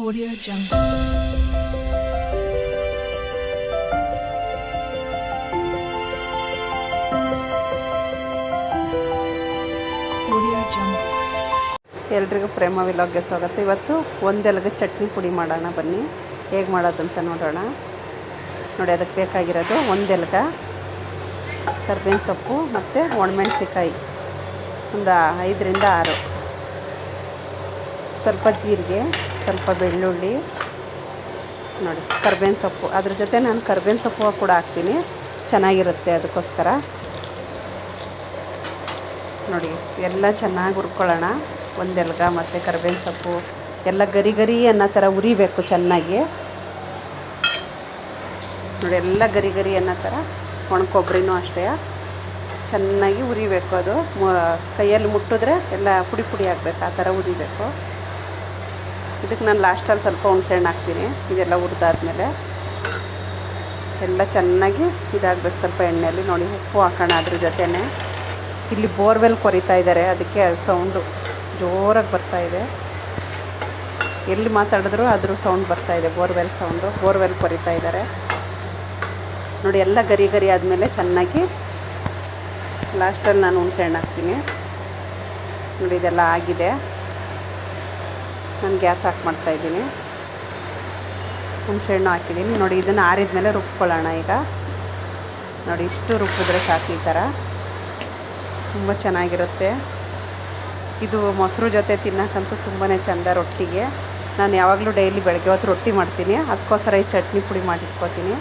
Audio Jungle. ಎಲ್ರಿಗೂ ಪ್ರೇಮ ವಿಲಾಗ್ಗೆ ಸ್ವಾಗತ. ಇವತ್ತು ಒಂದೆಲಗ ಚಟ್ನಿ ಪುಡಿ ಮಾಡೋಣ ಬನ್ನಿ. ಹೇಗೆ ಮಾಡೋದಂತ ನೋಡೋಣ. ನೋಡಿ, ಅದಕ್ಕೆ ಬೇಕಾಗಿರೋದು ಒಂದೆಲಗ ಕರ್ಬೇವಿನ ಸೊಪ್ಪು ಮತ್ತು ಒಣಮೆಣ್ಸಿಕಾಯಿ ಒಂದು ಐದರಿಂದ ಆರು. ಸ್ವಲ್ಪ ಜೀರಿಗೆ, ಸ್ವಲ್ಪ ಬೆಳ್ಳುಳ್ಳಿ, ನೋಡಿ, ಕರ್ಬೇವಿನ ಸೊಪ್ಪು. ಅದ್ರ ಜೊತೆ ನಾನು ಕರ್ಬೇವಿನ ಸೊಪ್ಪು ಕೂಡ ಹಾಕ್ತೀನಿ. ಚೆನ್ನಾಗಿರುತ್ತೆ ಅದಕ್ಕೋಸ್ಕರ. ನೋಡಿ, ಎಲ್ಲ ಚೆನ್ನಾಗಿ ಹುರ್ಕೊಳ್ಳೋಣ. ಒಂದೆಲ್ಗ ಮತ್ತು ಕರ್ಬೇವಿನ ಸೊಪ್ಪು. ಎಲ್ಲ ಗರಿ ಗರಿ ಅನ್ನೋ ಥರ ಉರಿಬೇಕು ಚೆನ್ನಾಗಿ. ನೋಡಿ, ಎಲ್ಲ ಗರಿ ಗರಿ ಅನ್ನೋ ಥರ. ಒಣ ಕೊಬ್ಬರಿನೂ ಅಷ್ಟೇ. ಚೆನ್ನಾಗಿ ಉರಿಬೇಕು ಅದು. ಕೈಯಲ್ಲಿ ಮುಟ್ಟಿದ್ರೆ ಎಲ್ಲ ಪುಡಿ ಪುಡಿ ಆಗಬೇಕು, ಆ ಥರ ಉರಿಬೇಕು. ಇದಕ್ಕೆ ನಾನು ಲಾಸ್ಟಲ್ಲಿ ಸ್ವಲ್ಪ ಹುಣ್ಸೆಹಣ್ಣು ಹಾಕ್ತೀನಿ. ಇದೆಲ್ಲ ಹುರಿದಾದ್ಮೇಲೆ ಎಲ್ಲ ಚೆನ್ನಾಗಿ ಇದಾಗಬೇಕು. ಸ್ವಲ್ಪ ಎಣ್ಣೆಯಲ್ಲಿ ನೋಡಿ, ಉಪ್ಪು ಹಾಕೋಣ ಅದ್ರ ಜೊತೆನೇ. ಇಲ್ಲಿ ಬೋರ್ವೆಲ್ ಕೊರಿತಾ ಇದ್ದಾರೆ, ಅದಕ್ಕೆ ಸೌಂಡು ಜೋರಾಗಿ ಬರ್ತಾ ಇದೆ. ಎಲ್ಲಿ ಮಾತಾಡಿದ್ರು ಅದ್ರ ಸೌಂಡ್ ಬರ್ತಾ ಇದೆ, ಬೋರ್ವೆಲ್ ಸೌಂಡು ಬೋರ್ವೆಲ್ ಕೊರಿತಾ ಇದ್ದಾರೆ. ನೋಡಿ, ಎಲ್ಲ ಗರಿ ಗರಿ ಆದಮೇಲೆ ಚೆನ್ನಾಗಿ ಲಾಸ್ಟಲ್ಲಿ ನಾನು ಹುಣಸೆಹಣ್ಣು ಹಾಕ್ತೀನಿ. ನೋಡಿ, ಇದೆಲ್ಲ ಆಗಿದೆ. ನಾನು ಗ್ಯಾಸ್ ಆಫ್ ಮಾಡ್ತಾಯಿದ್ದೀನಿ ಹುಣಸೆಹಣ್ಣು ಹಾಕಿದ್ದೀನಿ. ನೋಡಿ, ಇದನ್ನು ಆರಿದ ಮೇಲೆ ರುಬ್ಕೊಳ್ಳೋಣ ಈಗ. ನೋಡಿ, ಇಷ್ಟು ರುಬ್ಬಿದ್ರೆ ಸಾಕು ಈ ಥರ. ತುಂಬ ಚೆನ್ನಾಗಿರುತ್ತೆ. ಇದು ಮೊಸರು ಜೊತೆ ತಿನ್ನೋಕ್ಕಂತೂ ತುಂಬಾ ಚೆಂದ ರೊಟ್ಟಿಗೆ. ನಾನು ಯಾವಾಗಲೂ ಡೈಲಿ ಬೆಳಗ್ಗೆ ಹೊತ್ತು ರೊಟ್ಟಿ ಮಾಡ್ತೀನಿ. ಅದಕ್ಕೋಸ್ಕರ ಈ ಚಟ್ನಿ ಪುಡಿ ಮಾಡಿಟ್ಕೋತೀನಿ.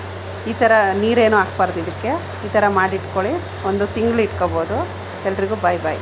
ಈ ಥರ ನೀರೇನು ಹಾಕ್ಬಾರ್ದು ಇದಕ್ಕೆ. ಈ ಥರ ಮಾಡಿಟ್ಕೊಳ್ಳಿ. ಒಂದು ತಿಂಗಳು ಇಟ್ಕೋಬೋದು. ಎಲ್ರಿಗೂ ಬಾಯ್ ಬಾಯ್.